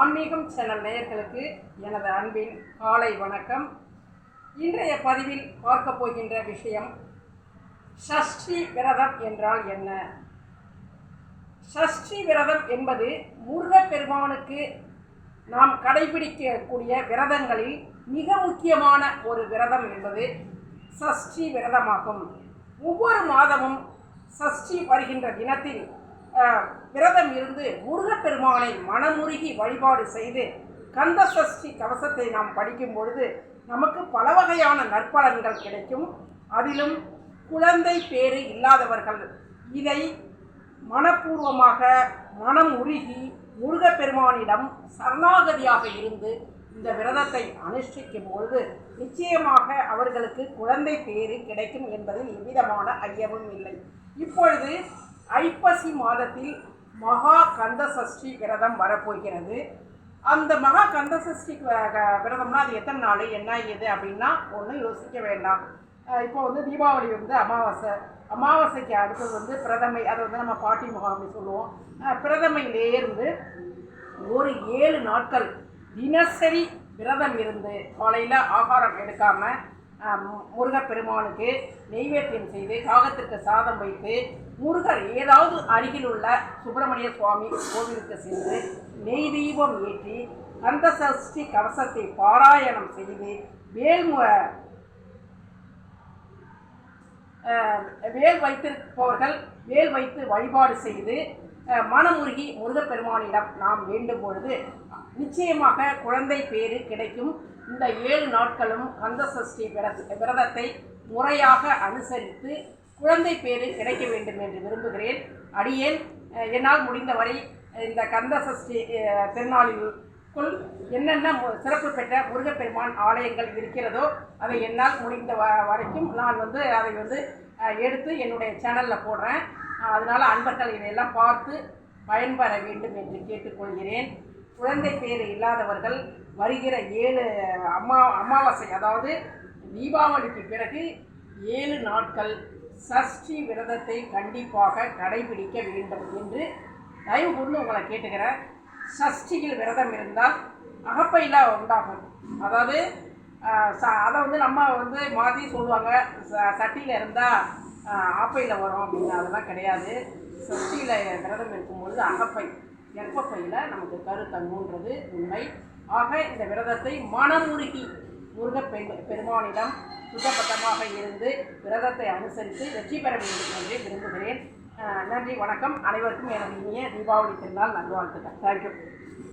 ஆன்மீகம் சேனல் நேயர்களுக்கு எனது அன்பின் காலை வணக்கம். இன்றைய பதிவில் பார்க்க போகின்ற விஷயம் ஷஷ்டி விரதம் என்றால் என்ன? ஷஷ்டி விரதம் என்பது முருகப்பெருமானுக்கு நாம் கடைபிடிக்கக்கூடிய விரதங்களில் மிக முக்கியமான ஒரு விரதம் என்பது சஷ்டி விரதமாகும். ஒவ்வொரு மாதமும் சஷ்டி வருகின்ற தினத்தில் விரதம் இருந்து முருகப்பெருமானை மனமுருகி வழிபாடு செய்து கந்த சஷ்டி கவசத்தை நாம் படிக்கும் பொழுது நமக்கு பல வகையான நற்பலன்கள் கிடைக்கும். அதிலும் குழந்தை பேறு இல்லாதவர்கள் இதை மனப்பூர்வமாக மனம் உருகி முருகப்பெருமானிடம் சரணாகதியாக இருந்து இந்த விரதத்தை அனுஷ்டிக்கும் பொழுது நிச்சயமாக அவர்களுக்கு குழந்தை பேறு கிடைக்கும் என்பதில் எவ்விதமான ஐயமும் இல்லை. இப்பொழுது ஐப்பசி மாதத்தில் மகா கந்த சஷ்டி விரதம் வரப்போகிறது. அந்த மகா கந்த சஷ்டி விரதம்னா அது எத்தனை நாள் என்ன ஏது அப்படின்னா ஒன்றும் யோசிக்க வேண்டாம். இப்போ வந்து தீபாவளி வந்து அமாவாசை. அமாவாசைக்கு அடுத்தது வந்து பிரதமை அதை வந்து நம்ம பாட்டி முகாமி சொல்லுவோம். பிரதமையிலேருந்து ஒரு ஏழு நாட்கள் தினசரி விரதம் இருந்து காலையில் ஆகாரம் எடுக்காமல் முருகப்பெருமானுக்கு நெய்வேத்தியம் செய்து காகத்திற்கு சாதம் வைத்து முருகர் ஏதாவது அருகில் உள்ள சுப்பிரமணிய சுவாமி கோவிலுக்கு சென்று நெய் தீபம் ஏற்றி கந்த சஷ்டி கவசத்தை பாராயணம் செய்து வேல்மு வேல் வைத்திருப்பவர்கள் வேல் வைத்து வழிபாடு செய்து மனமுருகி முருகப்பெருமானிடம் நாம் வேண்டும் பொழுது நிச்சயமாக குழந்தை பேறு கிடைக்கும். இந்த ஏழு நாட்களும் கந்த சஷ்டி விரதத்தை முறையாக அனுசரித்து குழந்தை பேறு கிடைக்க வேண்டும் என்று விரும்புகிறேன். அடியேன் என்னால் முடிந்தவரை இந்த கந்த சஷ்டி திருநாளிற்குள் என்னென்ன சிறப்பு பெற்ற முருகப்பெருமான் ஆலயங்கள் இருக்கிறதோ அதை என்னால் முடிந்த வ வரைக்கும் நான் வந்து அதை வந்து எடுத்து என்னுடைய சேனலில் போடுறேன். அதனால் அன்பர்கள் இதையெல்லாம் பார்த்து பயன்பெற வேண்டும் என்று கேட்டுக்கொள்கிறேன். குழந்தை பேர் இல்லாதவர்கள் வருகிற ஏழு அம்மா அமாவாசை அதாவது தீபாவளிக்கு பிறகு ஏழு நாட்கள் சஷ்டி விரதத்தை கண்டிப்பாக கடைபிடிக்க வேண்டும் என்று தயவு கொண்டு உங்களை கேட்டுக்கிறேன். சஷ்டியில் விரதம் இருந்தால் அகப்பையில் உண்டாகும். அதாவது அதை வந்து நம்ம வந்து மாற்றி சொல்லுவாங்க. ச சட்டியில் இருந்தால் ஆப்பையில் வரும் அப்படின்னு அதெல்லாம் கிடையாது. சஷ்டியில் விரதம் இருக்கும்பொழுது அகப்பை கர்ப்பப்பையில் நமக்கு கரு தங்குன்றது உண்மை. ஆக இந்த விரதத்தை மனமுருகி முருகப் பெண் பெருமானிடம் சுத்தபத்தமாக இருந்து விரதத்தை அனுசரித்து வெற்றி பெற வேண்டும் என்று விரும்புகிறேன். நன்றி வணக்கம். அனைவருக்கும் எனது இனிய தீபாவளி திருநாள் நல்வாழ்த்துக்கள். தேங்க்யூ